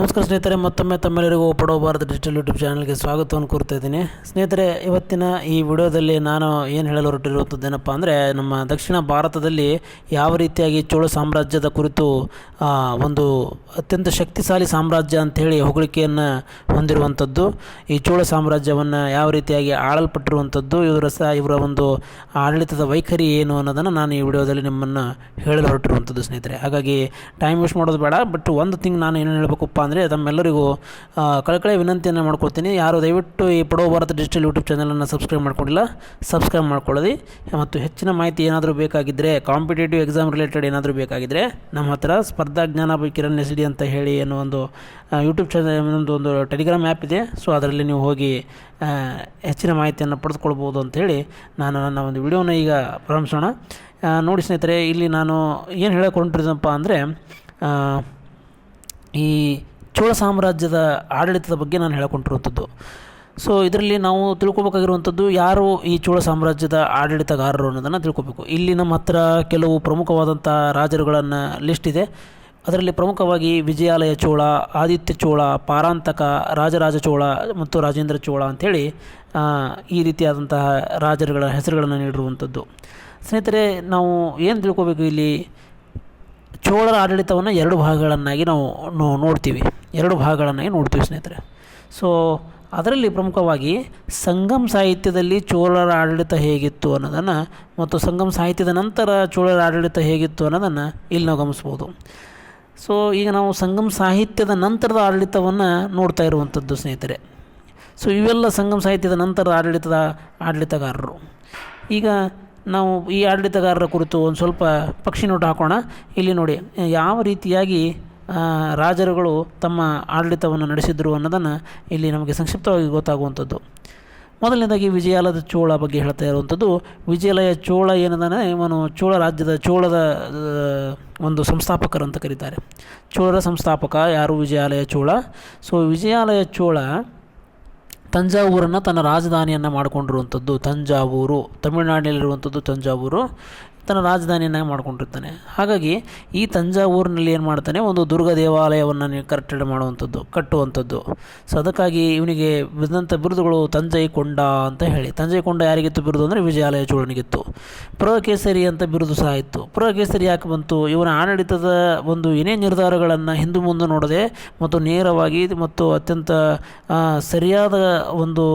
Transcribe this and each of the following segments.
ನಮಸ್ಕಾರ ಸ್ನೇಹಿತರೆ, ಮತ್ತೊಮ್ಮೆ ತಮ್ಮೆಲ್ಲರಿಗೂ ಪಡೋ ಭಾರತ ಡಿಜಿಟಲ್ ಯೂಟ್ಯೂಬ್ ಚಾನಲ್ಗೆ ಸ್ವಾಗತವನ್ನು ಕೋರ್ತಾ ಇದ್ದೀನಿ. ಸ್ನೇಹಿತರೆ, ಇವತ್ತಿನ ಈ ವಿಡಿಯೋದಲ್ಲಿ ನಾನು ಏನು ಹೇಳಲು ಹೊರಟಿರುವಂಥದ್ದೇನಪ್ಪ ಅಂದರೆ, ನಮ್ಮ ದಕ್ಷಿಣ ಭಾರತದಲ್ಲಿ ಯಾವ ರೀತಿಯಾಗಿ ಚೋಳ ಸಾಮ್ರಾಜ್ಯದ ಕುರಿತು ಒಂದು ಅತ್ಯಂತ ಶಕ್ತಿಶಾಲಿ ಸಾಮ್ರಾಜ್ಯ ಅಂಥೇಳಿ ಹೊಗಳಿಕೆಯನ್ನು ಹೊಂದಿರುವಂಥದ್ದು ಈ ಚೋಳ ಸಾಮ್ರಾಜ್ಯವನ್ನು ಯಾವ ರೀತಿಯಾಗಿ ಆಳಲ್ಪಟ್ಟಿರುವಂಥದ್ದು ಇವರ ಸಹ ಇವರ ಒಂದು ಆಡಳಿತದ ವೈಖರಿ ಏನು ಅನ್ನೋದನ್ನು ನಾನು ಈ ವಿಡಿಯೋದಲ್ಲಿ ನಿಮ್ಮನ್ನು ಹೇಳಲು ಹೊರಟಿರುವಂಥದ್ದು ಸ್ನೇಹಿತರೆ. ಹಾಗಾಗಿ ಟೈಮ್ ವೇಸ್ಟ್ ಮಾಡೋದು ಬೇಡ ಬಟ್ ಒಂದು ತಿಂಗ್ ನಾನು ಏನು ಹೇಳಬೇಕಪ್ಪ ಅಂದರೆ ತಮ್ಮೆಲ್ಲರಿಗೂ ಕಳಕಳಿ ವಿನಂತಿಯನ್ನು ಮಾಡ್ಕೊಳ್ತೀನಿ ಯಾರು ದಯವಿಟ್ಟು ಈ ಪಡೋ ಭಾರತ ಡಿಜಿಟಲ್ ಯೂಟ್ಯೂಬ್ ಚಾನಲನ್ನು ಸಬ್ಸ್ಕ್ರೈಬ್ ಮಾಡ್ಕೊಂಡಿಲ್ಲ, ಸಬ್ಸ್ಕ್ರೈಬ್ ಮಾಡ್ಕೊಳ್ಳಿ. ಮತ್ತು ಹೆಚ್ಚಿನ ಮಾಹಿತಿ ಏನಾದರೂ ಬೇಕಾಗಿದ್ದರೆ ಕಾಂಪಿಟೇಟಿವ್ ಎಕ್ಸಾಮ್ ರಿಲೇಟೆಡ್ ಏನಾದರೂ ಬೇಕಾಗಿದ್ದರೆ ನಮ್ಮ ಹತ್ರ ಸ್ಪರ್ಧಾ ಜ್ಞಾನ ಬೈ ಕಿರಣ್ ಎಸ್ ಡಿ ಅಂತ ಹೇಳಿ ಅನ್ನೋ ಒಂದು ಯೂಟ್ಯೂಬ್ ಚಾನಲ್ ಒಂದು ಒಂದು ಟೆಲಿಗ್ರಾಮ್ ಆ್ಯಪ್ ಇದೆ. ಸೊ ಅದರಲ್ಲಿ ನೀವು ಹೋಗಿ ಹೆಚ್ಚಿನ ಮಾಹಿತಿಯನ್ನು ಪಡೆದುಕೊಳ್ಬೋದು ಅಂತೇಳಿ ನಾನು ನನ್ನ ಒಂದು ವಿಡಿಯೋನ ಈಗ ಪ್ರಾರಂಭಿಸೋಣ. ನೋಡಿ ಸ್ನೇಹಿತರೆ, ಇಲ್ಲಿ ನಾನು ಏನು ಹೇಳಕ್ಕೆ ಹೊಂಟಿದ್ದಪ್ಪ ಅಂದರೆ ಈ ಚೋಳ ಸಾಮ್ರಾಜ್ಯದ ಆಡಳಿತದ ಬಗ್ಗೆ ನಾನು ಹೇಳ್ಕೊಂಡಿರುವಂಥದ್ದು. ಸೊ ಇದರಲ್ಲಿ ನಾವು ತಿಳ್ಕೊಬೇಕಾಗಿರುವಂಥದ್ದು ಯಾರು ಈ ಚೋಳ ಸಾಮ್ರಾಜ್ಯದ ಆಡಳಿತಗಾರರು ಅನ್ನೋದನ್ನು ತಿಳ್ಕೊಬೇಕು. ಇಲ್ಲಿ ನಮ್ಮ ಹತ್ರ ಕೆಲವು ಪ್ರಮುಖವಾದಂಥ ರಾಜರುಗಳನ್ನು ಲಿಸ್ಟ್ ಇದೆ. ಅದರಲ್ಲಿ ಪ್ರಮುಖವಾಗಿ ವಿಜಯಾಲಯ ಚೋಳ, ಆದಿತ್ಯ ಚೋಳ, ಪಾರಾಂತಕ, ರಾಜರಾಜ ಚೋಳ ಮತ್ತು ರಾಜೇಂದ್ರ ಚೋಳ ಅಂಥೇಳಿ ಈ ರೀತಿಯಾದಂತಹ ರಾಜರುಗಳ ಹೆಸರುಗಳನ್ನು ನೀಡಿರುವಂಥದ್ದು. ಸ್ನೇಹಿತರೆ, ನಾವು ಏನು ತಿಳ್ಕೊಬೇಕು ಇಲ್ಲಿ? ಚೋಳರ ಆಡಳಿತವನ್ನು ಎರಡು ಭಾಗಗಳನ್ನಾಗಿ ನಾವು ನೋ- ನೋಡ್ತೀವಿ. ಎರಡು ಭಾಗಗಳನ್ನಾಗಿ ನೋಡ್ತೀವಿ ಸ್ನೇಹಿತರೆ. ಸೊ ಅದರಲ್ಲಿ ಪ್ರಮುಖವಾಗಿ ಸಂಗಮ್ ಸಾಹಿತ್ಯದಲ್ಲಿ ಚೋಳರ ಆಡಳಿತ ಹೇಗಿತ್ತು ಅನ್ನೋದನ್ನು ಮತ್ತು ಸಂಗಮ್ ಸಾಹಿತ್ಯದ ನಂತರ ಚೋಳರ ಆಡಳಿತ ಹೇಗಿತ್ತು ಅನ್ನೋದನ್ನು ಇಲ್ಲಿ ನಾವು ಗಮನಿಸ್ಬೋದು. ಸೊ ಈಗ ನಾವು ಸಂಗಮ್ ಸಾಹಿತ್ಯದ ನಂತರದ ಆಡಳಿತವನ್ನು ನೋಡ್ತಾ ಇರುವಂಥದ್ದು ಸ್ನೇಹಿತರೆ. ಸೊ ಇವೆಲ್ಲ ಸಂಗಮ್ ಸಾಹಿತ್ಯದ ನಂತರದ ಆಡಳಿತದ ಆಡಳಿತಗಾರರು. ಈಗ ನಾವು ಈ ಆಡಳಿತಗಾರರ ಕುರಿತು ಒಂದು ಸ್ವಲ್ಪ ಪಕ್ಷಿ ನೋಟ ಹಾಕೋಣ. ಇಲ್ಲಿ ನೋಡಿ, ಯಾವ ರೀತಿಯಾಗಿ ರಾಜರುಗಳು ತಮ್ಮ ಆಡಳಿತವನ್ನು ನಡೆಸಿದ್ರು ಅನ್ನೋದನ್ನು ಇಲ್ಲಿ ನಮಗೆ ಸಂಕ್ಷಿಪ್ತವಾಗಿ ಗೊತ್ತಾಗುವಂಥದ್ದು. ಮೊದಲನೇದಾಗಿ ವಿಜಯಾಲಯದ ಚೋಳ ಬಗ್ಗೆ ಹೇಳ್ತಾ ಇರುವಂಥದ್ದು. ವಿಜಯಾಲಯ ಚೋಳ ಏನದಾನೆ ಇವನು ಚೋಳ ರಾಜ್ಯದ ಚೋಳದ ಒಂದು ಸಂಸ್ಥಾಪಕರು ಅಂತ ಕರೀತಾರೆ. ಚೋಳರ ಸಂಸ್ಥಾಪಕ ಯಾರು? ವಿಜಯಾಲಯ ಚೋಳ. ಸೊ ವಿಜಯಾಲಯ ಚೋಳ ತಂಜಾವೂರನ್ನು ತನ್ನ ರಾಜಧಾನಿಯನ್ನು ಮಾಡಿಕೊಂಡಿರುವಂಥದ್ದು. ತಂಜಾವೂರು ತಮಿಳುನಾಡಿನಲ್ಲಿರುವಂಥದ್ದು ತಂಜಾವೂರು. ತನ್ನ ರಾಜಧಾನಿಯನ್ನಾಗಿ ಮಾಡ್ಕೊಂಡಿರ್ತಾನೆ. ಹಾಗಾಗಿ ಈ ತಂಜಾವೂರಿನಲ್ಲಿ ಏನು ಮಾಡ್ತಾನೆ? ಒಂದು ದುರ್ಗ ದೇವಾಲಯವನ್ನು ಕರೆಕ್ಟೆಡ್ ಮಾಡುವಂಥದ್ದು, ಕಟ್ಟುವಂಥದ್ದು. ಸೊ ಅದಕ್ಕಾಗಿ ಇವನಿಗೆ ಬಿದ್ದಂಥ ಬಿರುದುಗಳು ತಂಜೈ ಕೊಂಡ ಅಂತ ಹೇಳಿ. ತಂಜೈ ಕೊಂಡ ಯಾರಿಗಿತ್ತು ಬಿರುದು ಅಂದರೆ ವಿಜಯಾಲಯ ಚೋಳನಿಗಿತ್ತು ಪ್ರಕೇಸರಿ ಅಂತ ಬಿರುದು ಸಹ ಇತ್ತು. ಪ್ರಕೇಸರಿ ಯಾಕೆ ಬಂತು? ಇವನ ಆಡಳಿತದ ಒಂದು ಏನೇ ನಿರ್ಧಾರಗಳನ್ನು ಹಿಂದೂ ಮುಂದೆ ನೋಡದೆ ಮತ್ತು ನೇರವಾಗಿ ಮತ್ತು ಅತ್ಯಂತ ಸರಿಯಾದ ಒಂದು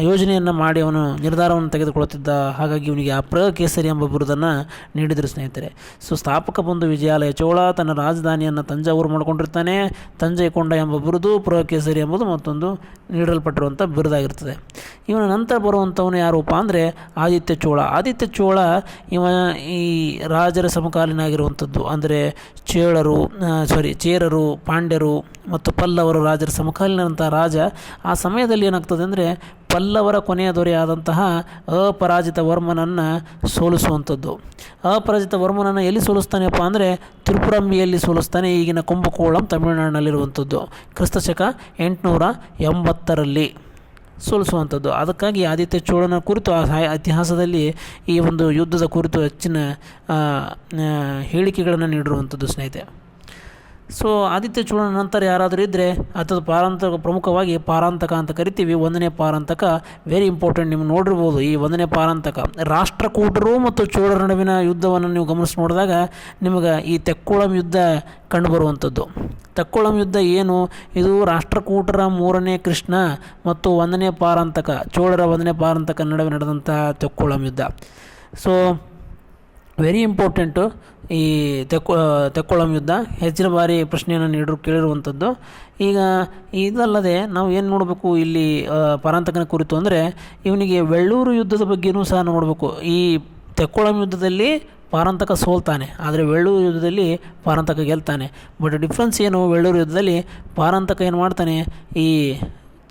ಯೋಜನೆಯನ್ನು ಮಾಡಿ ಅವನು ನಿರ್ಧಾರವನ್ನು ತೆಗೆದುಕೊಳ್ಳುತ್ತಿದ್ದ ಹಾಗಾಗಿ ಇವನಿಗೆ ಆ ಪ್ರಕೇಸರಿ ಎಂಬ ಬಿರುದನ್ನು ನೀಡಿದರು ಸ್ನೇಹಿತರೆ. ಸೊ, ಸ್ಥಾಪಕ ಬಂದು ವಿಜಯಾಲಯ ಚೋಳ ತನ್ನ ರಾಜಧಾನಿಯನ್ನು ತಂಜಾವೂರು ಮಾಡಿಕೊಂಡಿರ್ತಾನೆ. ತಂಜೈಕೊಂಡ ಎಂಬ ಬಿರುದು ಪ್ರಕೇಸರಿ ಎಂಬುದು ಮತ್ತೊಂದು ನೀಡಲ್ಪಟ್ಟಿರುವಂಥ ಬಿರುದಾಗಿರ್ತದೆ. ಇವನ ನಂತರ ಬರುವಂಥವನು ಯಾರಪ್ಪ ಅಂದರೆ ಆದಿತ್ಯ ಚೋಳ. ಆದಿತ್ಯ ಚೋಳ ಇವ ಈ ರಾಜರ ಸಮಕಾಲೀನಾಗಿರುವಂಥದ್ದು ಅಂದರೆ ಚೇಳರು ಸಾರಿ ಚೇರರು, ಪಾಂಡ್ಯರು ಮತ್ತು ಪಲ್ಲವರು ರಾಜರ ಸಮಕಾಲೀನಂಥ ರಾಜ ಆ ಸಮಯದಲ್ಲಿ ಏನಾಗ್ತದೆ ಅಂದರೆ ಪಲ್ಲವರ ಕೊನೆಯ ದೊರೆಯಾದಂತಹ ಅಪರಾಜಿತ ವರ್ಮನನ್ನು ಸೋಲಿಸುವಂಥದ್ದು. ಅಪರಾಜಿತ ವರ್ಮನನ್ನು ಎಲ್ಲಿ ಸೋಲಿಸ್ತಾನೆಪ್ಪ ಅಂದರೆ ತ್ರಿಪುರಂಬಿಯಲ್ಲಿ ಸೋಲಿಸ್ತಾನೆ, ಈಗಿನ ಕುಂಭಕೋಳಂ ತಮಿಳುನಾಡಿನಲ್ಲಿರುವಂಥದ್ದು. ಕ್ರಿಸ್ತಶಕ ಎಂಟುನೂರ ಎಂಬತ್ತರಲ್ಲಿ ಸೋಲಿಸುವಂಥದ್ದು. ಅದಕ್ಕಾಗಿ ಆದಿತ್ಯ ಚೋಳನ ಕುರಿತು, ಆ ಇತಿಹಾಸದಲ್ಲಿ ಈ ಒಂದು ಯುದ್ಧದ ಕುರಿತು ಹೆಚ್ಚಿನ ಹೇಳಿಕೆಗಳನ್ನು ನೀಡಿರುವಂಥದ್ದು ಸ್ನೇಹಿತೆ ಸೊ ಆದಿತ್ಯ ಚೋಳನ ನಂತರ ಯಾರಾದರೂ ಇದ್ದರೆ ಅಥವಾ ಪಾರಾಂತಕ ಪ್ರಮುಖವಾಗಿ ಪಾರಾಂತಕ ಅಂತ ಕರಿತೀವಿ. ಒಂದನೇ ಪಾರಾಂತಕ ವೆರಿ ಇಂಪಾರ್ಟೆಂಟ್ ನೀವು ನೋಡಿರ್ಬೋದು ಈ ಒಂದನೇ ಪಾರಾಂತಕ. ರಾಷ್ಟ್ರಕೂಟರು ಮತ್ತು ಚೋಳರ ನಡುವಿನ ಯುದ್ಧವನ್ನು ನೀವು ಗಮನಿಸಿ ನೋಡಿದಾಗ ನಿಮಗೆ ಈ ತೆಕ್ಕೋಳಂ ಯುದ್ಧ ಕಂಡುಬರುವಂಥದ್ದು. ತೆಕ್ಕೋಳಂ ಯುದ್ಧ ಏನು? ಇದು ರಾಷ್ಟ್ರಕೂಟರ ಮೂರನೇ ಕೃಷ್ಣ ಮತ್ತು ಒಂದನೇ ಪಾರಾಂತಕ, ಚೋಳರ ಒಂದನೇ ಪಾರಾಂತಕ ನಡುವೆ ನಡೆದಂತಹ ತೆಕ್ಕೋಳಂ ಯುದ್ಧ. ಸೊ ವೆರಿ ಇಂಪಾರ್ಟೆಂಟು ಈ ತೆಕ್ಕೊ ತೆಕ್ಕೊಳಂ ಯುದ್ಧ ಹೆಚ್ಚಿನ ಬಾರಿ ಪ್ರಶ್ನೆಯನ್ನು ನೀಡಿರು, ಕೇಳಿರುವಂಥದ್ದು. ಈಗ ಇದಲ್ಲದೆ ನಾವು ಏನು ನೋಡಬೇಕು ಇಲ್ಲಿ ಪರಾಂತಕನ ಕುರಿತು ಅಂದರೆ ಇವನಿಗೆ ವೆಳ್ಳೂರು ಯುದ್ಧದ ಬಗ್ಗೆಯೂ ಸಹ ನೋಡಬೇಕು. ಈ ತೆಕ್ಕೊಳಂ ಯುದ್ಧದಲ್ಲಿ ಪಾರಂತಕ ಸೋಲ್ತಾನೆ, ಆದರೆ ವೆಳ್ಳೂರು ಯುದ್ಧದಲ್ಲಿ ಪಾರಂತಕ ಗೆಲ್ತಾನೆ. ಬಟ್ ಡಿಫ್ರೆನ್ಸ್ ಏನು, ವೆಳ್ಳೂರು ಯುದ್ಧದಲ್ಲಿ ಪಾರಂತಕ ಏನು ಮಾಡ್ತಾನೆ, ಈ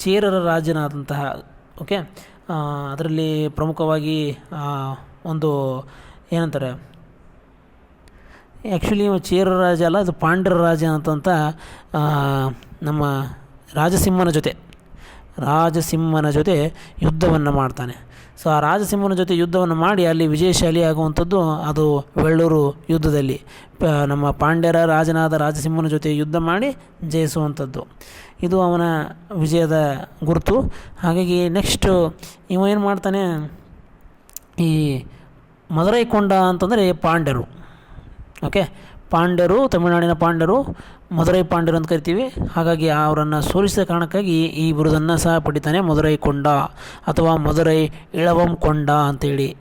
ಚೇರರ ರಾಜನಾದಂತಹ ಓಕೆ ಅದರಲ್ಲಿ ಪ್ರಮುಖವಾಗಿ ಒಂದು ಏನಂತಾರೆ? ಆ್ಯಕ್ಚುಲಿ ಚೇರ ರಾಜ ಅಲ್ಲ, ಅದು ಪಾಂಡ್ಯರ ರಾಜ ಅಂತಂತ ನಮ್ಮ ರಾಜಸಿಂಹನ ಜೊತೆ ರಾಜಸಿಂಹನ ಜೊತೆ ಯುದ್ಧವನ್ನು ಮಾಡ್ತಾನೆ. ಸೊ ಆ ರಾಜಸಿಂಹನ ಜೊತೆ ಯುದ್ಧವನ್ನು ಮಾಡಿ ಅಲ್ಲಿ ವಿಜಯಶಾಲಿ ಆಗುವಂಥದ್ದು ಅದು ವೆಳ್ಳೂರು ಯುದ್ಧದಲ್ಲಿ. ನಮ್ಮ ಪಾಂಡ್ಯರ ರಾಜನಾದ ರಾಜಸಿಂಹನ ಜೊತೆ ಯುದ್ಧ ಮಾಡಿ ಜಯಿಸುವಂಥದ್ದು. ಇದು ಅವನ ವಿಜಯದ ಗುರುತು. ಹಾಗಾಗಿ ನೆಕ್ಸ್ಟು ಇವ ಏನು ಮಾಡ್ತಾನೆ? ಈ ಮದುರೈ ಕೊಂಡ ಅಂತಂದರೆ ಪಾಂಡ್ಯರು. ಓಕೆ? ಪಾಂಡ್ಯರು, ತಮಿಳುನಾಡಿನ ಪಾಂಡ್ಯರು, ಮದುರೈ ಪಾಂಡ್ಯರು ಅಂತ ಕರಿತೀವಿ. ಹಾಗಾಗಿ ಅವರನ್ನು ಸೋಲಿಸಿದ ಕಾರಣಕ್ಕಾಗಿ ಈ ಬಿರುದನ್ನು ಸಹ ಪಡಿತಾನೆ ಮದುರೈ ಕೊಂಡ ಅಥವಾ ಮದುರೈ ಇಳವಂ ಕೊಂಡ ಅಂತೇಳಿ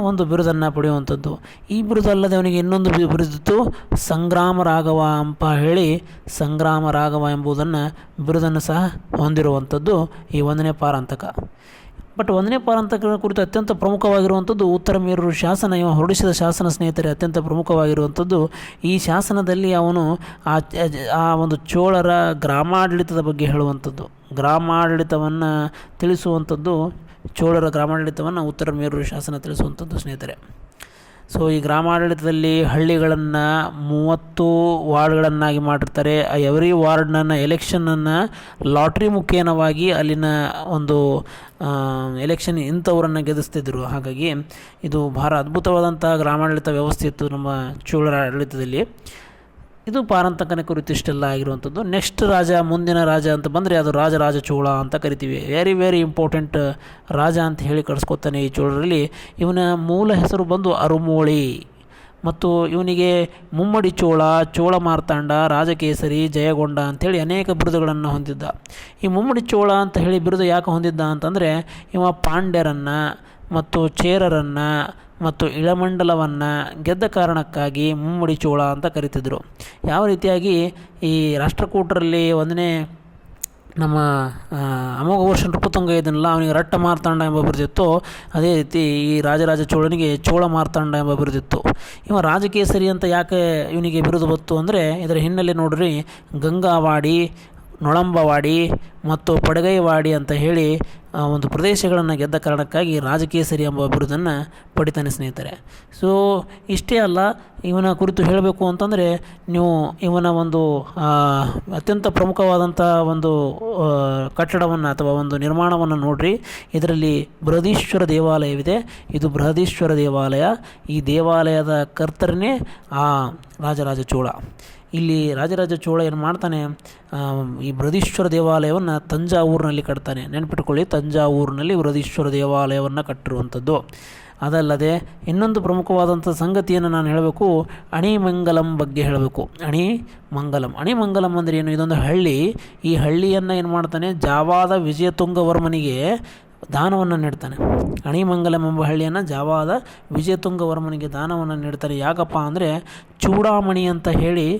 ಒಂದು ಬಿರುದನ್ನು ಪಡೆಯುವಂಥದ್ದು. ಈ ಬಿರುದು ಅಲ್ಲದೆ ಅವನಿಗೆ ಇನ್ನೊಂದು ಬಿರುದಿತ್ತು, ಸಂಗ್ರಾಮ ರಾಘವ ಅಂತ ಹೇಳಿ ಸಂಗ್ರಾಮ ರಾಘವ ಎಂಬುದನ್ನು ಬಿರುದನ್ನು ಸಹ ಹೊಂದಿರುವಂಥದ್ದು ಈ ಒಂದನೇ ಪಾರಾಂತಕ. ಬಟ್ ಒಂದನೇ ಪಾರಂತಕ ಕುರಿತು ಅತ್ಯಂತ ಪ್ರಮುಖವಾಗಿರುವಂಥದ್ದು ಉತ್ತರ ಮೇರೂರು ಶಾಸನ, ಇವ ಹೊರಡಿಸಿದ ಶಾಸನ ಸ್ನೇಹಿತರೆ, ಅತ್ಯಂತ ಪ್ರಮುಖವಾಗಿರುವಂಥದ್ದು ಈ ಶಾಸನದಲ್ಲಿ ಅವನು ಆ ಒಂದು ಚೋಳರ ಗ್ರಾಮಾಡಳಿತದ ಬಗ್ಗೆ ಹೇಳುವಂಥದ್ದು. ಗ್ರಾಮಾಡಳಿತವನ್ನು ತಿಳಿಸುವಂಥದ್ದು, ಚೋಳರ ಗ್ರಾಮಾಡಳಿತವನ್ನು ಉತ್ತರ ಮೇರೂರು ಶಾಸನ ತಿಳಿಸುವಂಥದ್ದು ಸ್ನೇಹಿತರೆ. ಸೊ ಈ ಗ್ರಾಮಾಡಳಿತದಲ್ಲಿ ಹಳ್ಳಿಗಳನ್ನು ಮೂವತ್ತು ವಾರ್ಡ್ಗಳನ್ನಾಗಿ ಮಾಡಿರ್ತಾರೆ. ಎವ್ರಿ ವಾರ್ಡ್ನನ್ನು ಎಲೆಕ್ಷನನ್ನು ಲಾಟ್ರಿ ಮುಖೇನವಾಗಿ ಅಲ್ಲಿನ ಒಂದು ಎಲೆಕ್ಷನ್ ಇಂಥವರನ್ನು ಗೆದ್ದಿಸ್ತಿದ್ರು ಹಾಗಾಗಿ ಇದು ಭಾರ ಅದ್ಭುತವಾದಂಥ ಗ್ರಾಮಾಡಳಿತ ವ್ಯವಸ್ಥೆ ಇತ್ತು ನಮ್ಮ ಚೋಳರ ಆಡಳಿತದಲ್ಲಿ. ಇದು ಪಾರಂತಕನ ಕುರಿತು ಇಷ್ಟೆಲ್ಲ ಆಗಿರುವಂಥದ್ದು. ನೆಕ್ಸ್ಟ್ ರಾಜ, ಮುಂದಿನ ರಾಜ ಅಂತ ಬಂದರೆ ಅದು ರಾಜರಾಜ ಚೋಳ ಅಂತ ಕರಿತೀವಿ. ವೆರಿ ವೆರಿ ಇಂಪಾರ್ಟೆಂಟ್ ರಾಜ ಅಂತ ಹೇಳಿ ಕಳಿಸ್ಕೊತಾನೆ ಈ ಚೋಳರಲ್ಲಿ. ಇವನ ಮೂಲ ಹೆಸರು ಬಂದು ಅರುಮೋಳಿ. ಮತ್ತು ಇವನಿಗೆ ಮುಮ್ಮಡಿ ಚೋಳ ಚೋಳ ಮಾರ್ತಾಂಡ, ರಾಜಕೇಸರಿ, ಜಯಗೊಂಡ ಅಂಥೇಳಿ ಅನೇಕ ಬಿರುದುಗಳನ್ನು ಹೊಂದಿದ್ದ. ಈ ಮುಮ್ಮಡಿ ಚೋಳ ಅಂತ ಹೇಳಿ ಬಿರುದು ಯಾಕೆ ಹೊಂದಿದ್ದ ಅಂತಂದರೆ ಇವ ಪಾಂಡ್ಯರನ್ನು ಮತ್ತು ಚೇರರನ್ನು ಮತ್ತು ಇಳಮಂಡಲವನ್ನು ಗೆದ್ದ ಕಾರಣಕ್ಕಾಗಿ ಮುಮ್ಮಡಿ ಚೋಳ ಅಂತ ಕರಿತಿದ್ದರು ಯಾವ ರೀತಿಯಾಗಿ ಈ ರಾಷ್ಟ್ರಕೂಟರಲ್ಲಿ ಒಂದನೇ ನಮ್ಮ ಅಮೋಘ ವರ್ಷ ನೃಪತುಂಗ ಇದನ್ನೆಲ್ಲ ಅವನಿಗೆ ರಟ್ಟ ಮಾರ್ತಾಂಡ ಎಂಬ ಬಿರುದಿತ್ತು. ಅದೇ ರೀತಿ ಈ ರಾಜರಾಜ ಚೋಳನಿಗೆ ಚೋಳ ಮಾರ್ತಾಂಡ ಎಂಬ ಬಿರುದಿತ್ತು. ಇವ ರಾಜಕೇಸರಿ ಅಂತ ಯಾಕೆ ಇವನಿಗೆ ಬಿರುದು ಬಂತು ಅಂದರೆ, ಇದರ ಹಿನ್ನೆಲೆ ನೋಡ್ರಿ, ಗಂಗಾವಾಡಿ ನೊಳಂಬವಾಡಿ ಮತ್ತು ಪಡಗೈವಾಡಿ ಅಂತ ಹೇಳಿ ಒಂದು ಪ್ರದೇಶಗಳನ್ನು ಗೆದ್ದ ಕಾರಣಕ್ಕಾಗಿ ರಾಜಕೇಸರಿ ಎಂಬ ಬಿರುದನ್ನು ಪಡಿತಾನೆ ಸ್ನೇಹಿತರೆ. ಸೊ ಇಷ್ಟೇ ಅಲ್ಲ, ಇವನ ಕುರಿತು ಹೇಳಬೇಕು ಅಂತಂದರೆ, ನೀವು ಇವನ ಒಂದು ಅತ್ಯಂತ ಪ್ರಮುಖವಾದಂಥ ಒಂದು ಕಟ್ಟಡವನ್ನು ಅಥವಾ ಒಂದು ನಿರ್ಮಾಣವನ್ನು ನೋಡ್ರಿ. ಇದರಲ್ಲಿ ಬೃಹದೀಶ್ವರ ದೇವಾಲಯವಿದೆ. ಇದು ಬೃಹದೀಶ್ವರ ದೇವಾಲಯ. ಈ ದೇವಾಲಯದ ಕರ್ತರನೇ ಆ ರಾಜರಾಜ ಚೋಳ. ಇಲ್ಲಿ ರಾಜರಾಜ ಚೋಳ ಏನು ಮಾಡ್ತಾನೆ ಈ ಬೃಹದೀಶ್ವರ ದೇವಾಲಯವನ್ನು ತಂಜಾವೂರಿನಲ್ಲಿ ಕಟ್ತಾನೆ. ನೆನಪಿಟ್ಕೊಳ್ಳಿ, ತಂಜಾವೂರಿನಲ್ಲಿ ಬೃಹದೀಶ್ವರ ದೇವಾಲಯವನ್ನು ಕಟ್ಟಿರುವಂಥದ್ದು. ಅದಲ್ಲದೆ ಇನ್ನೊಂದು ಪ್ರಮುಖವಾದಂಥ ಸಂಗತಿಯನ್ನು ನಾನು ಹೇಳಬೇಕು, ಅಣಿಮಂಗಲಂ ಬಗ್ಗೆ ಹೇಳಬೇಕು. ಅಣಿ ಮಂಗಲಂ ಅಣಿಮಂಗಲಂ ಅಂದರೆ ಏನು? ಇದೊಂದು ಹಳ್ಳಿ. ಈ ಹಳ್ಳಿಯನ್ನು ಏನು ಮಾಡ್ತಾನೆ, ಜಾವಾದ ವಿಜಯತುಂಗವರ್ಮನಿಗೆ ದಾನವನ್ನು ನೀಡ್ತಾನೆ. ಅಣಿಮಂಗಲಂ ಎಂಬ ಹಳ್ಳಿಯನ್ನು ಜಾವಾದ ವಿಜಯತುಂಗವರ್ಮನಿಗೆ ದಾನವನ್ನು ನೀಡ್ತಾರೆ. ಯಾಕಪ್ಪ ಅಂದರೆ ಚೂಡಾಮಣಿ ಅಂತ ಹೇಳಿ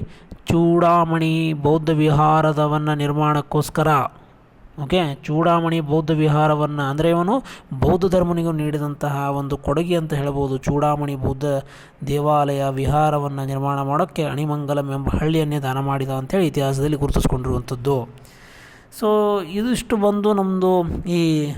ಚೂಡಾಮಣಿ ಬೌದ್ಧ ವಿಹಾರದವನ್ನು ನಿರ್ಮಾಣಕ್ಕೋಸ್ಕರ. ಓಕೆ? ಚೂಡಾಮಣಿ ಬೌದ್ಧ ವಿಹಾರವನ್ನು ಅಂದರೆ ಇವನು ಬೌದ್ಧ ಧರ್ಮನಿಗೂ ನೀಡಿದಂತಹ ಒಂದು ಕೊಡುಗೆ ಅಂತ ಹೇಳ್ಬೋದು. ಚೂಡಾಮಣಿ ಬೌದ್ಧ ದೇವಾಲಯ ವಿಹಾರವನ್ನು ನಿರ್ಮಾಣ ಮಾಡೋಕ್ಕೆ ಅಣಿಮಂಗಲಂ ಎಂಬ ಹಳ್ಳಿಯನ್ನೇ ದಾನ ಮಾಡಿದ ಅಂತೇಳಿ ಇತಿಹಾಸದಲ್ಲಿ ಗುರುತಿಸ್ಕೊಂಡಿರುವಂಥದ್ದು. ಸೊ ಇದಿಷ್ಟು ಬಂದು ನಮ್ಮದು ಈ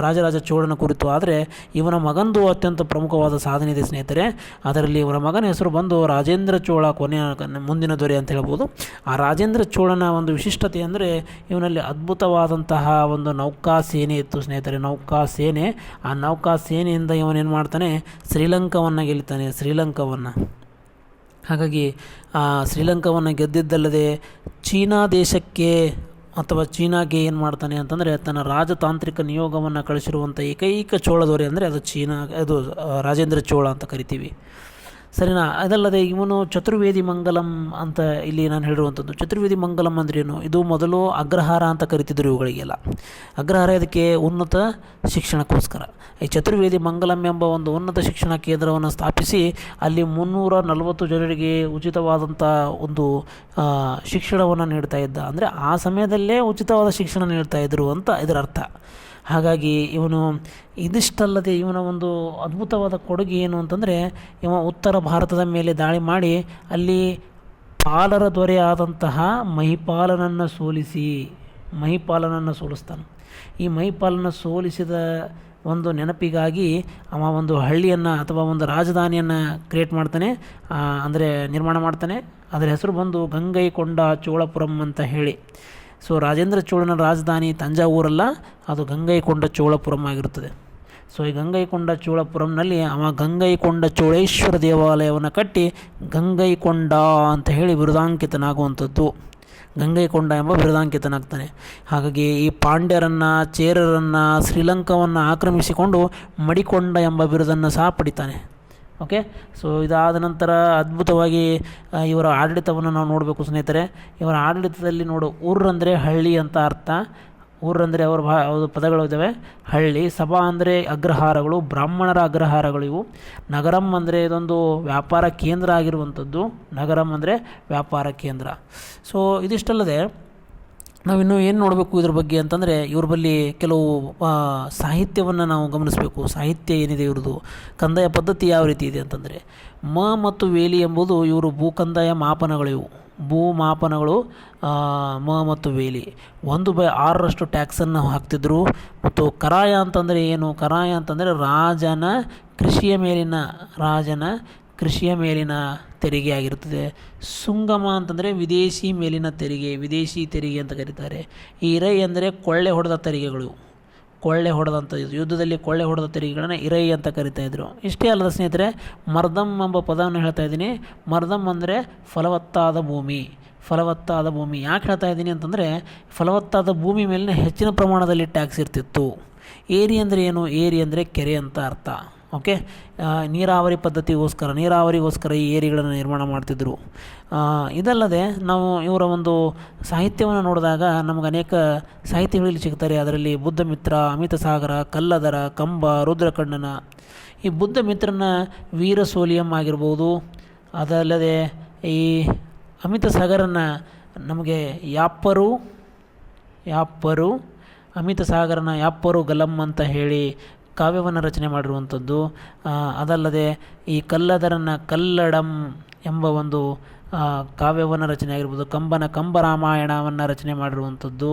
ರಾಜರಾಜ ಚೋಳನ ಕುರಿತು. ಆದರೆ, ಇವನ ಮಗಂದು ಅತ್ಯಂತ ಪ್ರಮುಖವಾದ ಸಾಧನೆ ಇದೆ ಸ್ನೇಹಿತರೆ. ಅದರಲ್ಲಿ ಇವರ ಮಗನ ಹೆಸರು ಬಂದು ರಾಜೇಂದ್ರ ಚೋಳ ಕೊನೆಯ ಮುಂದಿನ ದೊರೆ ಅಂತ ಹೇಳ್ಬೋದು. ಆ ರಾಜೇಂದ್ರ ಚೋಳನ ಒಂದು ವಿಶಿಷ್ಟತೆ ಅಂದರೆ, ಇವನಲ್ಲಿ ಅದ್ಭುತವಾದಂತಹ ಒಂದು ನೌಕಾ ಸೇನೆ ಇತ್ತು ಸ್ನೇಹಿತರೆ. ನೌಕಾ ಸೇನೆ, ಆ ನೌಕಾ ಸೇನೆಯಿಂದ ಇವನೇನು ಮಾಡ್ತಾನೆ? ಶ್ರೀಲಂಕಾವನ್ನು ಗೆಲ್ತಾನೆ ಶ್ರೀಲಂಕಾವನ್ನು. ಹಾಗಾಗಿ ಶ್ರೀಲಂಕಾವನ್ನು ಗೆದ್ದಿದ್ದಲ್ಲದೆ ಚೀನಾ ದೇಶಕ್ಕೆ ಅಥವಾ ಚೀನಾಗೆ ಏನು ಮಾಡ್ತಾನೆ ಅಂತಂದರೆ ತನ್ನ ರಾಜತಾಂತ್ರಿಕ ನಿಯೋಗವನ್ನು ಕಳಿಸಿರುವಂಥ ಏಕೈಕ ಚೋಳದವರೇ ಅಂದರೆ ಅದು ಚೀನಾ, ಅದು ರಾಜೇಂದ್ರ ಚೋಳ ಅಂತ ಕರಿತೀವಿ. ಸರಿನಾ? ಅದಲ್ಲದೆ ಇವನು ಚತುರ್ವೇದಿ ಮಂಗಲಂ ಅಂತ ಇಲ್ಲಿ ನಾನು ಹೇಳಿರುವಂಥದ್ದು ಚತುರ್ವೇದಿ ಮಂಗಲಂ ಅಂದ್ರೇನು ಇದು ಮೊದಲು ಅಗ್ರಹಾರ ಅಂತ ಕರಿತಿದ್ರು ಇವುಗಳಿಗೆಲ್ಲ. ಅಗ್ರಹಾರ ಇದಕ್ಕೆ ಉನ್ನತ ಶಿಕ್ಷಣಕ್ಕೋಸ್ಕರ. ಈ ಚತುರ್ವೇದಿ ಮಂಗಲಂ ಎಂಬ ಒಂದು ಉನ್ನತ ಶಿಕ್ಷಣ ಕೇಂದ್ರವನ್ನು ಸ್ಥಾಪಿಸಿ ಅಲ್ಲಿ ಮುನ್ನೂರ ನಲವತ್ತು ಜನರಿಗೆ ಉಚಿತವಾದಂಥ ಒಂದು ಶಿಕ್ಷಣವನ್ನು ನೀಡ್ತಾ ಇದ್ದ. ಅಂದರೆ ಆ ಸಮಯದಲ್ಲೇ ಉಚಿತವಾದ ಶಿಕ್ಷಣ ನೀಡ್ತಾ ಇದ್ದರು ಅಂತ ಇದರ ಅರ್ಥ ಹಾಗಾಗಿ ಇವನು ಇದಿಷ್ಟಲ್ಲದೆ ಇವನ ಒಂದು ಅದ್ಭುತವಾದ ಕೊಡುಗೆ ಏನು ಅಂತಂದರೆ, ಇವ ಉತ್ತರ ಭಾರತದ ಮೇಲೆ ದಾಳಿ ಮಾಡಿ ಅಲ್ಲಿ ಪಾಲರ ದೊರೆ ಆದಂತಹ ಮಹಿಪಾಲನನ್ನು ಸೋಲಿಸಿ, ಮಹಿಪಾಲನನ್ನು ಸೋಲಿಸ್ತಾನೆ. ಈ ಮಹಿಪಾಲನ ಸೋಲಿಸಿದ ಒಂದು ನೆನಪಿಗಾಗಿ ಅವ ಒಂದು ಹಳ್ಳಿಯನ್ನು ಅಥವಾ ಒಂದು ರಾಜಧಾನಿಯನ್ನು ಕ್ರಿಯೇಟ್ ಮಾಡ್ತಾನೆ ಅಂದರೆ ನಿರ್ಮಾಣ ಮಾಡ್ತಾನೆ. ಅದರ ಹೆಸರು ಬಂದು ಗಂಗೈಕೊಂಡ ಚೋಳಪುರಂ ಅಂತ ಹೇಳಿ. ಸೊ ರಾಜೇಂದ್ರ ಚೋಳನ ರಾಜಧಾನಿ ತಂಜಾವೂರಲ್ಲ, ಅದು ಗಂಗೈಕೊಂಡ ಚೋಳಪುರಂ ಆಗಿರುತ್ತದೆ. ಸೊ ಈ ಗಂಗೈಕೊಂಡ ಚೋಳಪುರಂನಲ್ಲಿ ಅವ ಗಂಗೈಕೊಂಡ ಚೋಳೇಶ್ವರ ದೇವಾಲಯವನ್ನು ಕಟ್ಟಿ ಗಂಗೈಕೊಂಡ ಅಂತ ಹೇಳಿ ಬಿರುದಾಂಕಿತನಾಗುವಂಥದ್ದು. ಗಂಗೈಕೊಂಡ ಎಂಬ ಬಿರುದಾಂಕಿತನಾಗ್ತಾನೆ. ಹಾಗಾಗಿ ಈ ಪಾಂಡ್ಯರನ್ನು, ಚೇರರನ್ನು, ಶ್ರೀಲಂಕಾವನ್ನು ಆಕ್ರಮಿಸಿಕೊಂಡು ಮಡಿಕೊಂಡ ಎಂಬ ಬಿರುದನ್ನು ಸಹ ಪಡಿತಾನೆ. ಓಕೆ ಸೊ ಇದಾದ ನಂತರ ಅದ್ಭುತವಾಗಿ ಇವರ ಆಡಳಿತವನ್ನು ನಾವು ನೋಡಬೇಕು ಸ್ನೇಹಿತರೆ. ಇವರ ಆಡಳಿತದಲ್ಲಿ ನೋಡು ಊರಂದರೆ ಹಳ್ಳಿ ಅಂತ ಅರ್ಥ. ಊರಂದರೆ ಅವರ ಭಾ, ಅವ್ರ ಪದಗಳು ಇದ್ದಾವೆ ಹಳ್ಳಿ, ಸಭಾ ಅಂದರೆ ಅಗ್ರಹಾರಗಳು, ಬ್ರಾಹ್ಮಣರ ಅಗ್ರಹಾರಗಳು ಇವು. ನಗರಂ ಅಂದರೆ ಇದೊಂದು ವ್ಯಾಪಾರ ಕೇಂದ್ರ ಆಗಿರುವಂಥದ್ದು. ನಗರಂ ಅಂದರೆ ವ್ಯಾಪಾರ ಕೇಂದ್ರ. ಸೊ ಇದಿಷ್ಟಲ್ಲದೆ ನಾವಿನ್ನು ಏನು ನೋಡಬೇಕು ಇದ್ರ ಬಗ್ಗೆ ಅಂತಂದರೆ ಇವ್ರ ಬಳಿ ಕೆಲವು ಸಾಹಿತ್ಯವನ್ನು ನಾವು ಗಮನಿಸಬೇಕು. ಸಾಹಿತ್ಯ ಏನಿದೆ ಇವ್ರದ್ದು? ಕಂದಾಯ ಪದ್ಧತಿ ಯಾವ ರೀತಿ ಇದೆ ಅಂತಂದರೆ, ಮ ಮತ್ತು ವೇಲಿ ಎಂಬುದು ಇವರು ಭೂಕಂದಾಯ ಮಾಪನಗಳಿವು ಭೂ ಮಾಪನಗಳು ಮ ಮತ್ತು ವೇಲಿ. ಒಂದು ಬೈ ಆರರಷ್ಟು ಟ್ಯಾಕ್ಸನ್ನು ಹಾಕ್ತಿದ್ರು. ಮತ್ತು ಕರಾಯ ಅಂತಂದರೆ ಏನು? ಕರಾಯ ಅಂತಂದರೆ ರಾಜನ ಕೃಷಿಯ ಮೇಲಿನ ರಾಜನ ಕೃಷಿಯ ಮೇಲಿನ ತೆರಿಗೆ ಆಗಿರುತ್ತದೆ. ಸುಂಗಮ ಅಂತಂದರೆ ವಿದೇಶಿ ಮೇಲಿನ ತೆರಿಗೆ, ವಿದೇಶಿ ತೆರಿಗೆ ಅಂತ ಕರೀತಾರೆ. ಈ ಇರೈ ಅಂದರೆ ಕೊಳ್ಳೆ ಹೊಡೆದ ತೆರಿಗೆಗಳು. ಕೊಳ್ಳೆ ಹೊಡೆದಂಥ ಯುದ್ಧದಲ್ಲಿ ಕೊಳ್ಳೆ ಹೊಡೆದ ತೆರಿಗೆಗಳನ್ನು ಇರೈ ಅಂತ ಕರಿತಾ ಇದ್ರು. ಇಷ್ಟೇ ಅಲ್ಲದ ಸ್ನೇಹಿತರೆ, ಮರ್ದಮ್ ಎಂಬ ಪದವನ್ನು ಹೇಳ್ತಾ ಇದ್ದೀನಿ. ಮರ್ದಮ್ ಅಂದರೆ ಫಲವತ್ತಾದ ಭೂಮಿ. ಫಲವತ್ತಾದ ಭೂಮಿ. ಯಾಕೆ ಹೇಳ್ತಾ ಇದ್ದೀನಿ ಅಂತಂದರೆ, ಫಲವತ್ತಾದ ಭೂಮಿ ಮೇಲಿನ ಹೆಚ್ಚಿನ ಪ್ರಮಾಣದಲ್ಲಿ ಟ್ಯಾಕ್ಸ್ ಇರ್ತಿತ್ತು. ಏರಿ ಅಂದರೆ ಏನು? ಏರಿ ಅಂದರೆ ಕೆರೆ ಅಂತ ಅರ್ಥ. ಓಕೆ ನೀರಾವರಿ ಪದ್ಧತಿಗೋಸ್ಕರ, ನೀರಾವರಿಗೋಸ್ಕರ ಈ ಏರಿಗಳನ್ನು ನಿರ್ಮಾಣ ಮಾಡ್ತಿದ್ದರು ಇದಲ್ಲದೆ ನಾವು ಇವರ ಒಂದು ಸಾಹಿತ್ಯವನ್ನು ನೋಡಿದಾಗ ನಮಗೆ ಅನೇಕ ಸಾಹಿತ್ಯಗಳಲ್ಲಿ ಸಿಗ್ತಾರೆ. ಅದರಲ್ಲಿ ಬುದ್ಧ ಮಿತ್ರ ಅಮಿತ ಸಾಗರ ಕಲ್ಲದರ, ಕಂಬ ರುದ್ರಕಣ್ಣನ ಈ ಬುದ್ಧ ಮಿತ್ರನ ವೀರ ಸೋಲಿಯಂ ಆಗಿರ್ಬೋದು, ಅದಲ್ಲದೆ ಈ ಅಮಿತ ಸಾಗರನ ನಮಗೆ ಯಾಪ್ಪರು ಯಾಪ್ಪರು ಅಮಿತ ಸಾಗರನ ಯಾಪ್ಪರು ಗಲಂ ಅಂತ ಹೇಳಿ ಕಾವ್ಯವನ್ನು ರಚನೆ ಮಾಡಿರುವಂಥದ್ದು. ಅದಲ್ಲದೆ ಈ ಕಲ್ಲದರನ ಕಲ್ಲಡಂ ಎಂಬ ಒಂದು ಕಾವ್ಯವನ್ನು ರಚನೆ ಆಗಿರ್ಬೋದು. ಕಂಬನ ಕಂಬರಾಮಾಯಣವನ್ನು ರಚನೆ ಮಾಡಿರುವಂಥದ್ದು.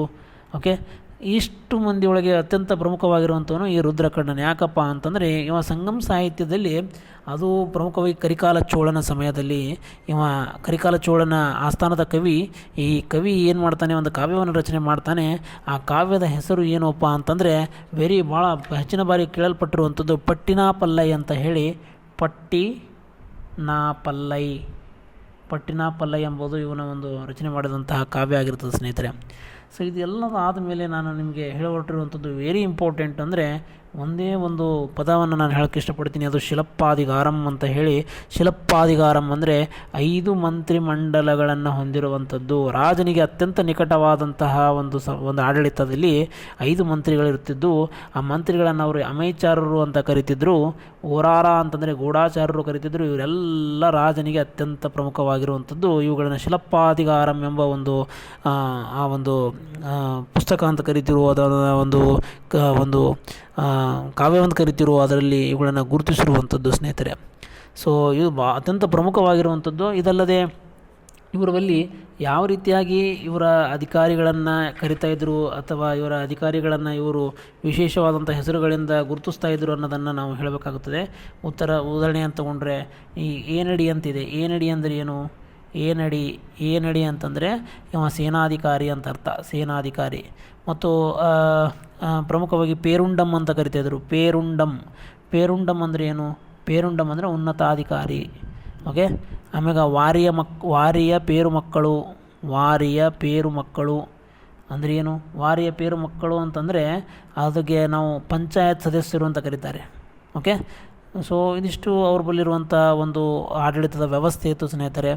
ಓಕೆ ಇಷ್ಟು ಮಂದಿಯೊಳಗೆ ಅತ್ಯಂತ ಪ್ರಮುಖವಾಗಿರುವಂಥವನು ಈ ರುದ್ರಕಣ್ಣನ ಯಾಕಪ್ಪ ಅಂತಂದರೆ ಇವ ಸಂಗಮ್ ಸಾಹಿತ್ಯದಲ್ಲಿ ಅದು ಪ್ರಮುಖವಾಗಿ ಕರಿಕಾಲ ಚೋಳನ ಸಮಯದಲ್ಲಿ ಇವ ಕರಿಕಾಲ ಚೋಳನ ಆಸ್ಥಾನದ ಕವಿ, ಈ ಕವಿ ಏನು ಮಾಡ್ತಾನೆ, ಒಂದು ಕಾವ್ಯವನ್ನು ರಚನೆ ಮಾಡ್ತಾನೆ. ಆ ಕಾವ್ಯದ ಹೆಸರು ಏನಪ್ಪ ಅಂತಂದರೆ ವೆರಿ ಭಾಳ ಹೆಚ್ಚಿನ ಬಾರಿ ಕೇಳಲ್ಪಟ್ಟಿರುವಂಥದ್ದು ಪಟ್ಟಿನಾಪಲ್ಲೈ ಅಂತ ಹೇಳಿ ಪಟ್ಟಿ ನಾ ಪಲ್ಲೈ ಪಟ್ಟಿನಾಪಲ್ಲೈ ಎಂಬುದು ಇವನ ಒಂದು ರಚನೆ ಮಾಡಿದಂತಹ ಕಾವ್ಯ ಆಗಿರ್ತದೆ ಸ್ನೇಹಿತರೆ. ಸೊ ಇದೆಲ್ಲದ ಆದಮೇಲೆ ನಾನು ನಿಮಗೆ ಹೇಳಹೊರಟಿರುವಂಥದ್ದು ವೆರಿ ಇಂಪಾರ್ಟೆಂಟ್ ಅಂದರೆ ಒಂದೇ ಒಂದು ಪದವನ್ನು ನಾನು ಹೇಳೋಕ್ಕೆ ಇಷ್ಟಪಡ್ತೀನಿ. ಅದು ಶಿಲಪ್ಪಾಧಿಗಾರಂ ಅಂತ ಹೇಳಿ. ಶಿಲಪ್ಪಾಧಿಗಾರಂ ಅಂದರೆ ಐದು ಮಂತ್ರಿಮಂಡಲಗಳನ್ನು ಹೊಂದಿರುವಂಥದ್ದು. ರಾಜನಿಗೆ ಅತ್ಯಂತ ನಿಕಟವಾದಂತಹ ಒಂದು ಸ ಒಂದು ಆಡಳಿತದಲ್ಲಿ ಐದು ಮಂತ್ರಿಗಳಿರುತ್ತಿದ್ದು. ಆ ಮಂತ್ರಿಗಳನ್ನು ಅವರು ಅಮೈಚಾರರು ಅಂತ ಕರಿತಿದ್ರು. ಓರಾರ ಅಂತಂದರೆ ಗೂಢಾಚಾರರು ಕರಿತಿದ್ರು. ಇವರೆಲ್ಲ ರಾಜನಿಗೆ ಅತ್ಯಂತ ಪ್ರಮುಖವಾಗಿರುವಂಥದ್ದು. ಇವುಗಳನ್ನು ಶಿಲಪ್ಪಾಧಿಗಾರಂ ಎಂಬ ಒಂದು ಆ, ಒಂದು ಪುಸ್ತಕ ಅಂತ ಕರಿತಿರುವ ಅದರ ಒಂದು ಕ, ಒಂದು ಕಾವ್ಯ ಕಾವ್ಯವಂತ ಕರಿತಿರುವ ಅದರಲ್ಲಿ ಇವುಗಳನ್ನು ಗುರುತಿಸಿರುವಂಥದ್ದು ಸ್ನೇಹಿತರೆ. ಸೊ ಇದು ಬಾ, ಅತ್ಯಂತ ಪ್ರಮುಖವಾಗಿರುವಂಥದ್ದು. ಇದಲ್ಲದೆ ಇವರ ಬಳಿ ಯಾವ ರೀತಿಯಾಗಿ ಇವರ ಅಧಿಕಾರಿಗಳನ್ನು ಕರಿತಾ ಇದ್ದರು ಅಥವಾ ಇವರ ಅಧಿಕಾರಿಗಳನ್ನು ಇವರು ವಿಶೇಷವಾದಂಥ ಹೆಸರುಗಳಿಂದ ಗುರುತಿಸ್ತಾ ಇದ್ದರು ಅನ್ನೋದನ್ನು ನಾವು ಹೇಳಬೇಕಾಗುತ್ತದೆ. ಉತ್ತರ, ಉದಾಹರಣೆ ಅಂತ ತಗೊಂಡ್ರೆ ಈ ಏನಡಿ ಅಂತಿದೆ. ಏನಡಿ ಅಂದರೆ ಏನು? ಏನಡಿ ಏನಡಿ ಅಂತಂದರೆ ಇವ ಸೇನಾಧಿಕಾರಿ ಅಂತ ಅರ್ಥ, ಸೇನಾಧಿಕಾರಿ. ಮತ್ತು ಪ್ರಮುಖವಾಗಿ ಪೇರುಂಡಮ್ ಅಂತ ಕರಿತಾಯಿದ್ರು ಪೇರುಂಡಮ್ ಪೇರುಂಡಮ್ ಅಂದರೆ ಏನು? ಪೇರುಂಡಮ್ ಅಂದರೆ ಉನ್ನತಾಧಿಕಾರಿ. ಓಕೆ? ಆಮೇಲೆ ವಾರಿಯ ಮಕ್, ವಾರಿಯ ಪೇರು ಮಕ್ಕಳು, ವಾರಿಯ ಪೇರು ಮಕ್ಕಳು ಅಂದರೆ ಏನು? ವಾರಿಯ ಪೇರು ಮಕ್ಕಳು ಅಂತಂದರೆ ಅದಕ್ಕೆ ನಾವು ಪಂಚಾಯತ್ ಸದಸ್ಯರು ಅಂತ ಕರೀತಾರೆ. ಓಕೆ? ಸೊ ಇದಿಷ್ಟು ಅವ್ರ ಬಲ್ಲಿರುವಂಥ ಒಂದು ಆಡಳಿತದ ವ್ಯವಸ್ಥೆ ಇತ್ತು ಸ್ನೇಹಿತರೆ.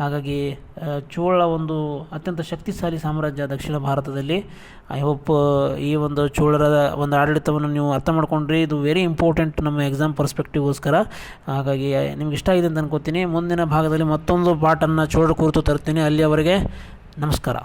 ಹಾಗಾಗಿ ಚೋಳ ಒಂದು ಅತ್ಯಂತ ಶಕ್ತಿಶಾಲಿ ಸಾಮ್ರಾಜ್ಯ ದಕ್ಷಿಣ ಭಾರತದಲ್ಲಿ. ಐ ಹೋಪ್ ಈ ಒಂದು ಚೋಳರ ಒಂದು ಆಡಳಿತವನ್ನು ನೀವು ಅರ್ಥ ಮಾಡ್ಕೊಂಡ್ರಿ. ಇದು ವೆರಿ ಇಂಪಾರ್ಟೆಂಟ್ ನಮ್ಮ ಎಕ್ಸಾಮ್ ಪರ್ಸ್ಪೆಕ್ಟಿವ್ಗೋಸ್ಕರ ಹಾಗಾಗಿ, ನಿಮ್ಗೆ ಇಷ್ಟ ಆಗಿದೆ ಅಂತ ಅನ್ಕೋತೀನಿ. ಮುಂದಿನ ಭಾಗದಲ್ಲಿ ಮತ್ತೊಂದು ಪಾಠನ್ನು ಚೋಳರ ಕುರಿತು ತರ್ತೀನಿ ಅಲ್ಲಿಯವರೆಗೆ ನಮಸ್ಕಾರ.